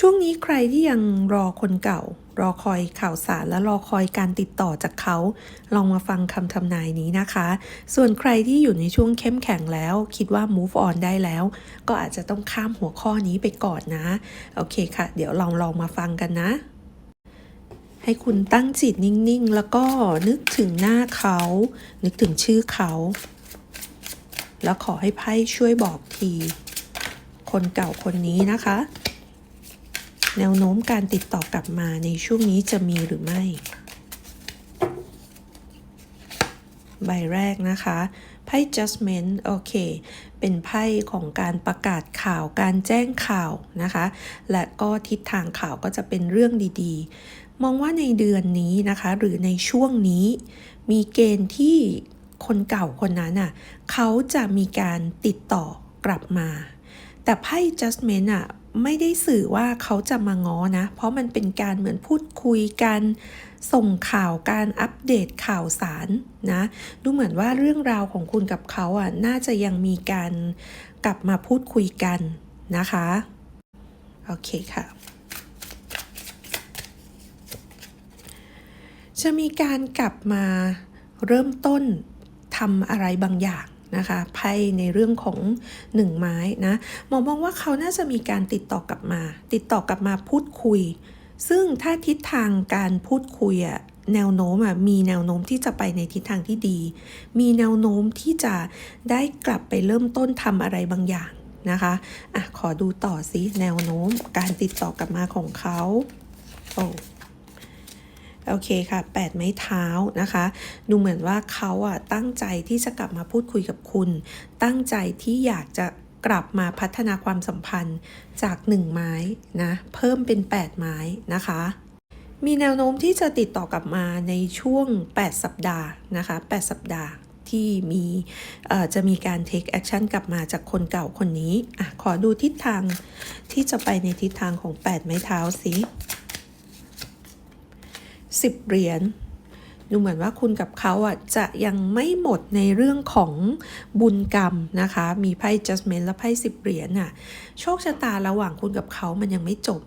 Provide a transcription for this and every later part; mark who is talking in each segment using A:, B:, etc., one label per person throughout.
A: ช่วงนี้ใครที่ยังรอคนเก่า รอคอยข่าวสารและรอคอยการติดต่อจากเขา ลองมาฟังคำทำนายนี้นะคะ ส่วนใครที่อยู่ในช่วงเข้มแข็งแล้ว คิดว่า move on ได้แล้ว ก็อาจจะต้องข้ามหัวข้อนี้ไปก่อนนะ โอเคค่ะ เดี๋ยวลองลองมาฟังกันนะ ให้คุณตั้งจิตนิ่งๆ แล้วก็นึกถึงหน้าเขา นึกถึงชื่อเขา แล้วขอให้ไพ่ช่วยบอกที คนเก่าคนนี้นะคะ แนวโน้มการติดต่อกลับมาในช่วงนี้จะมีหรือไม่ ใบแรกนะคะไพ่ judgment โอเค เป็นไพ่ของการประกาศข่าว การแจ้งข่าวนะคะ และก็ทิศทางข่าวก็จะเป็นเรื่องดีๆ มองว่าในเดือนนี้นะคะ หรือในช่วงนี้ มีเกณฑ์ที่คนเก่าคนนั้นอะเขาจะมีการติดต่อกลับมา แต่ไพ่ judgment อะ ไม่ได้สื่อว่าเขาจะมาง้อนะ เพราะมันเป็นการเหมือนพูดคุยกันส่งข่าวการอัปเดตข่าวสารนะ ดูเหมือนว่าเรื่องราวของคุณกับเขาอะน่าจะยังมีการกลับมาพูดคุยกันนะคะ โอเคค่ะ จะมีการกลับมาเริ่มต้นทำอะไรบางอย่าง นะคะไพ่ในเรื่องของหนึ่งไม้นะหมอมองว่าเขาน่าจะมีการติดต่อกลับมา ติดต่อกลับมาพูดคุย ซึ่งถ้าทิศทางการพูดคุยอะแนวโน้มอะมีแนวโน้มที่จะไปในทิศทางที่ดี มีแนวโน้มที่จะได้กลับไปเริ่มต้นทำอะไรบางอย่างนะคะอะขอดูต่อสิแนวโน้มการติดต่อกลับมาของเขาโอ้ โอเคค่ะ8ไม้เท้านะคะ ดูเหมือนว่าเขาอะตั้งใจที่จะกลับมาพูดคุยกับคุณ ตั้งใจที่อยากจะกลับมาพัฒนาความสัมพันธ์จาก 1 ไม้นะเพิ่มเป็น 8 ไม้นะคะมีแนวโน้มที่จะติดต่อกลับมาในช่วง 8 สัปดาห์นะคะ 8 สัปดาห์ที่มีจะมีการ take action กลับมาจากคนเก่าคนนี้อะขอดูทิศทางที่จะไปในทิศทางของ 8 ไม้เท้าสิ 10 เหรียญดูเหมือนว่าคุณกับเขาอะจะยังไม่หมดในเรื่องของบุญกรรมนะคะ มีไพ่ judgment และไพ่10เหรียญน่ะ โชคชะตาระหว่างคุณกับเขามันยังไม่จบ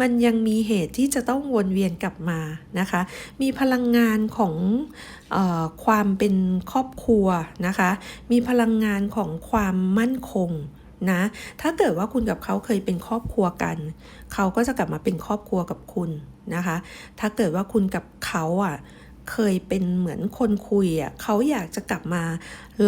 A: มันยังมีเหตุที่จะต้องวนเวียนกลับมานะคะ มีพลังงานของออความเป็นครอบครัวนะคะ มีพลังงานของความมั่นคง นะ ถ้าเกิดว่าคุณกับเขาเคยเป็นครอบครัวกัน เขาก็จะกลับมาเป็นครอบครัวกับคุณนะคะ ถ้าเกิดว่าคุณกับเขาอะ เคยเป็นเหมือนคนคุยอะเขาอยากจะกลับมา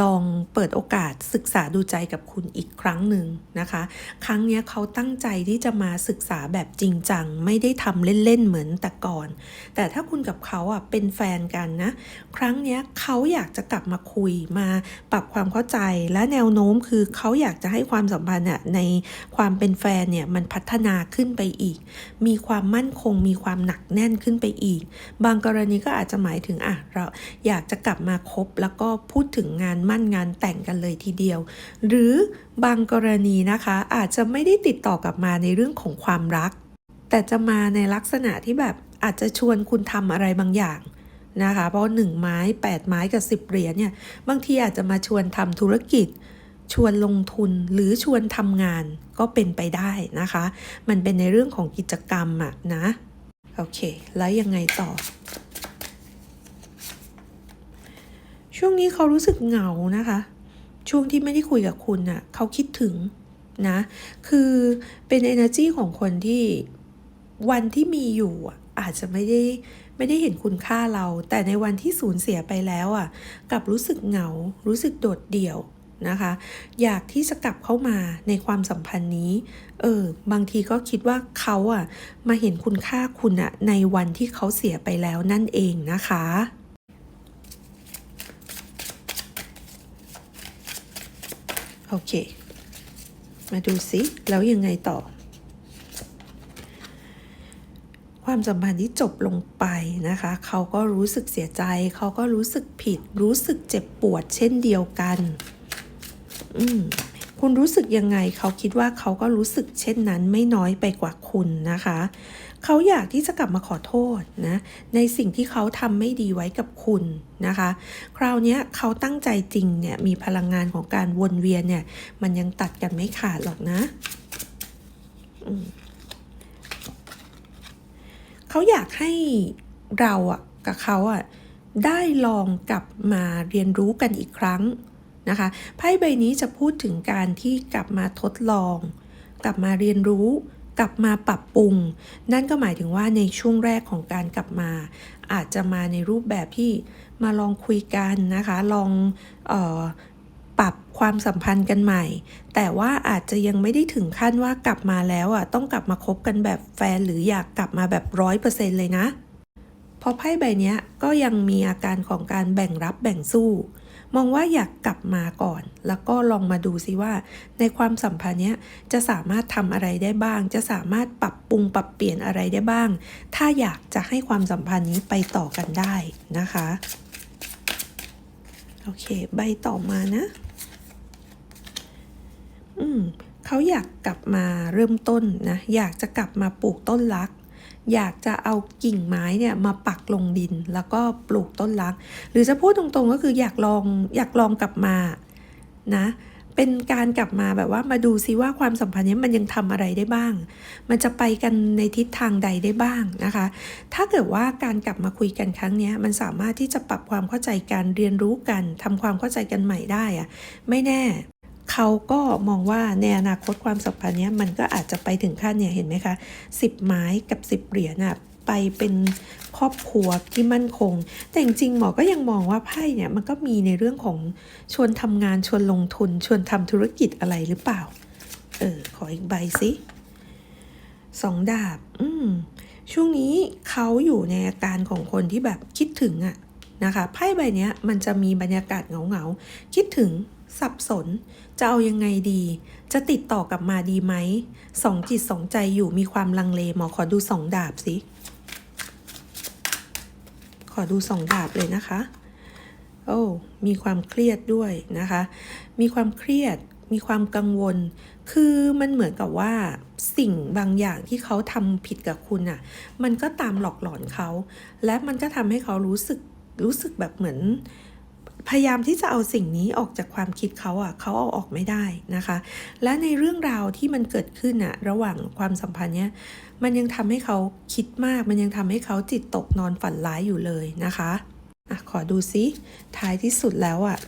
A: ลองเปิดโอกาสศึกษาดูใจกับคุณอีกครั้งหนึ่งนะคะ ครั้งนี้เขาตั้งใจที่จะมาศึกษาแบบจริงจัง ไม่ได้ทำเล่นๆเหมือนแต่ก่อน แต่ถ้าคุณกับเขาอะเป็นแฟนกันนะ ครั้งนี้เขาอยากจะกลับมาคุยมาปรับความเข้าใจและแนวโน้มคือเขาอยากจะให้ความสัมพันธ์อะในความเป็นแฟนเนี่ยมันพัฒนาขึ้นไปอีก มีความมั่นคงมีความหนักแน่นขึ้นไปอีก บางกรณีก็อาจจะหมายถึงอะเราอยากจะกลับมาคบ แล้วก็พูดถึงงานมั่นงานแต่งกันเลยทีเดียว หรือบางกรณีนะคะอาจจะไม่ได้ติดต่อกลับมาในเรื่องของความรัก แต่จะมาในลักษณะที่แบบอาจจะชวนคุณทำอะไรบางอย่างนะคะ เพราะหนึ่งไม้ 8 ไม้กับ 10 เหรียญเนี่ยบางทีอาจจะมาชวนทำธุรกิจ ชวนลงทุนหรือชวนทำงานก็เป็นไปได้นะคะ มันเป็นในเรื่องของกิจกรรมอะนะ โอเค แล้วยังไงต่อ ช่วงนี้เขารู้สึกเหงานะคะ ช่วงที่ไม่ได้คุยกับคุณน่ะเขาคิดถึงนะ คือเป็น energy ของคนที่วันที่มีอยู่อาจจะไม่ได้ไม่ได้เห็นคุณค่าเรา แต่ในวันที่สูญเสียไปแล้วอะกลับรู้สึกเหงา รู้สึกโดดเดี่ยวนะคะ อยากที่จะกลับเข้ามาในความสัมพันธ์นี้ เออ บางทีก็คิดว่าเขาอะมาเห็นคุณค่าคุณอะในวันที่เขาเสียไปแล้วนั่นเองนะคะ โอเค มาดูสิ แล้วยังไงต่อ ความสัมพันธ์ที่จบลงไปนะคะ เขาก็รู้สึกเสียใจ เขาก็รู้สึกผิด รู้สึกเจ็บปวดเช่นเดียวกัน อืมคุณรู้สึกยังไง เขาคิดว่าเขาก็รู้สึกเช่นนั้นไม่น้อยไปกว่าคุณนะคะ เขาอยากที่จะกลับมาขอโทษนะในสิ่งที่เขาทำไม่ดีไว้กับคุณนะคะ คราวนี้เขาตั้งใจจริงเนี่ยมีพลังงานของการวนเวียนเนี่ยมันยังตัดกันไม่ขาดหรอกนะเขาอยากให้เราอะกับเขาอะได้ลองกลับมาเรียนรู้กันอีกครั้งนะคะไพ่ใบนี้จะพูดถึงการที่กลับมาทดลอง กลับมาเรียนรู้ กลับมาปรับปรุง นั่นก็หมายถึงว่าในช่วงแรกของการกลับมา อาจจะมาในรูปแบบที่มาลองคุยกันนะคะ ลองออปรับความสัมพันธ์กันใหม่ แต่ว่าอาจจะยังไม่ได้ถึงขั้นว่ากลับมาแล้วอะต้องกลับมาคบกันแบบแฟนหรืออยากกลับมาแบบร้อยเปอร์เซ็นต์เลยนะ เพราะไพ่ใบนี้ก็ยังมีอาการของการแบ่งรับแบ่งสู้ มองว่าอยากกลับมาก่อน แล้วก็ลองมาดูซิว่า ในความสัมพันธ์เนี้ยจะสามารถทำอะไรได้บ้าง จะสามารถปรับปรุงปรับเปลี่ยนอะไรได้บ้าง ถ้าอยากจะให้ความสัมพันธ์นี้ไปต่อกันได้นะคะโอเค ใบต่อมานะ อืมเขาอยากกลับมาเริ่มต้นนะ อยากจะกลับมาปลูกต้นรัก อยากจะเอากิ่งไม้เนี่ยมาปักลงดินแล้วก็ปลูกต้นรัก หรือจะพูดตรงๆก็คืออยากลองอยากลองกลับมานะเป็นการกลับมาแบบว่ามาดูซิว่าความสัมพันธ์เนี้มันยังทำอะไรได้บ้าง มันจะไปกันในทิศทางใดได้บ้างนะคะ ถ้าเกิดว่าการกลับมาคุยกันครั้งเนี้ยมันสามารถที่จะปรับความเข้าใจกันเรียนรู้กันทำความเข้าใจกันใหม่ได้อะไม่แน่ เขาก็มองว่าในอนาคตความสัมพันธ์เนี้ยมันก็อาจจะไปถึงขั้นเนี่ยเห็นไหมคะสิบไม้กับสิบเหรียญอะไปเป็นครอบครัวที่มั่นคง แต่จริงๆหมอก็ยังมองว่าไพ่เนี่ยมันก็มีในเรื่องของชวนทำงานชวนลงทุน ชวนทำธุรกิจอะไรหรือเปล่า เออ ขออีกใบสิสองดาบ อืม ช่วงนี้เขาอยู่ในอาการของคนที่แบบคิดถึงอะนะคะ ไพ่ใบนี้มันจะมีบรรยากาศเหงาๆ คิดถึง สับสน จะเอายังไงดี จะติดต่อกลับมาดีไหม สองจิตสองใจอยู่มีความลังเล หมอขอดูสองดาบสิ ขอดูสองดาบเลยนะคะ โอ้ มีความเครียดด้วยนะคะ มีความเครียด มีความกังวล คือมันเหมือนกับว่าสิ่งบางอย่างที่เขาทำผิดกับคุณอะ่ะ มันก็ตามหลอกหลอนเขา และมันก็ทำให้เขารู้สึก รู้สึกแบบเหมือน พยายามที่จะเอาสิ่งนี้ออกจากความคิดเขาอะเขาเอาออกไม่ได้นะคะ และในเรื่องราวที่มันเกิดขึ้นอะระหว่างความสัมพันธ์เนี้ยมันยังทำให้เขาคิดมาก มันยังทำให้เขาจิตตกนอนฝันร้ายอยู่เลยนะคะอะขอดูซิท้ายที่สุดแล้วอะ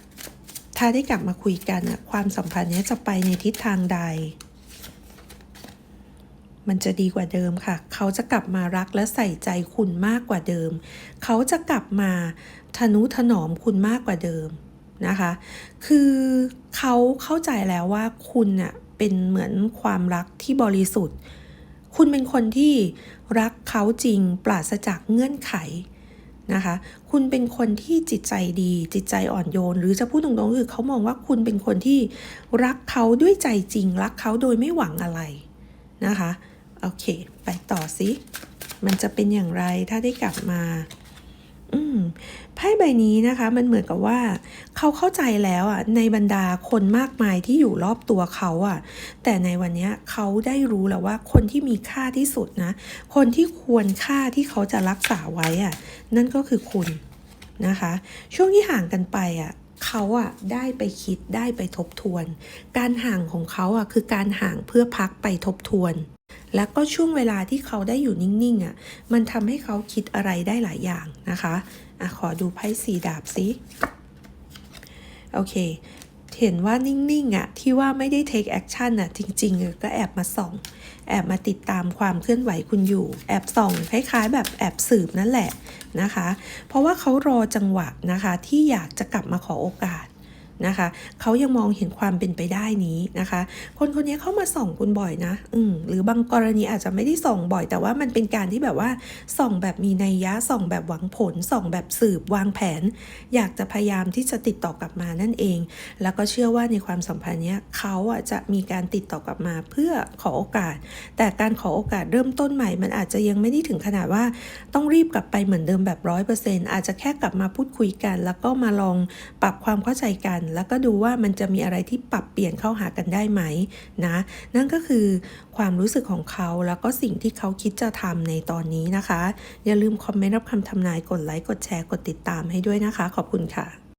A: ถ้าได้กลับมาคุยกันอะความสัมพันธ์เนี้ยจะไปในทิศทางใด มันจะดีกว่าเดิมค่ะ เขาจะกลับมารักและใส่ใจคุณมากกว่าเดิม เขาจะกลับมา ทนุถนอมคุณมากกว่าเดิมนะคะ คือเขาเข้าใจแล้วว่าคุณน่ะเป็นเหมือนความรักที่บริสุทธิ์ คุณเป็นคนที่รักเขาจริงปราศจากเงื่อนไขนะคะ คุณเป็นคนที่จิตใจดี จิตใจอ่อนโยน หรือจะพูดตรงๆคือเขามองว่าคุณเป็นคนที่รักเขาด้วยใจจริง รักเขาโดยไม่หวังอะไรนะคะ โอเค ไปต่อสิ มันจะเป็นอย่างไรถ้าได้กลับมา ไพ่ใบนี้นะคะมันเหมือนกับว่า เขาเข้าใจแล้วอะในบรรดาคนมากมายที่อยู่รอบตัวเขาอะ แต่ในวันนี้เขาได้รู้แล้วว่าคนที่มีค่าที่สุดนะ คนที่ควรค่าที่เขาจะรักษาไว้อะนั่นก็คือคุณนะคะ ช่วงที่ห่างกันไปอะเขาอะได้ไปคิดได้ไปทบทวน การห่างของเขาอะคือการห่างเพื่อพักไปทบทวน แล้วก็ช่วงเวลาที่เขาได้อยู่นิ่งๆอะมันทำให้เขาคิดอะไรได้หลายอย่างนะคะ อะขอดูไพ่สีดาบสิโอเค เห็นว่านิ่งๆอะที่ว่าไม่ได้ take action อะ จริงๆ ก็แอบมาส่อง แอบมาติดตามความเคลื่อนไหวคุณอยู่ แอบส่อง คล้ายๆ แบบแอบสืบนั่นแหละนะคะ เพราะว่าเขารอจังหวะนะคะที่อยากจะกลับมาขอโอกาส นะคะเขายังมองเห็นความเป็นไปได้นี้นะคะ คนคนนี้เข้ามาส่องคุณบ่อยนะ อืมหรือบางกรณีอาจจะไม่ได้ส่องบ่อย แต่ว่ามันเป็นการที่แบบว่าส่องแบบมีนัยยะส่องแบบหวังผลส่องแบบสืบวางแผน อยากจะพยายามที่จะติดต่อกลับมานั่นเอง แล้วก็เชื่อว่าในความสัมพันธ์นี้เขาอะจะมีการติดต่อกลับมาเพื่อขอโอกาส แต่การขอโอกาสเริ่มต้นใหม่ มันอาจจะยังไม่ได้ถึงขนาดว่าต้องรีบกลับไปเหมือนเดิมแบบร้อยเปอร์เซ็นต์อาจจะแค่กลับมาพูดคุยกัน แล้วก็มาลองปรับความเข้าใจกันแล้วก็ดูว่ามันจะมีอะไรที่ปรับเปลี่ยนเข้าหากันได้ไหมนะนั่นก็คือความรู้สึกของเขาแล้วก็สิ่งที่เขาคิดจะทำในตอนนี้นะคะ อย่าลืมคอมเมนต์รับคำทำนายกดไลค์กดแชร์กดติดตามให้ด้วยนะคะ ขอบคุณค่ะ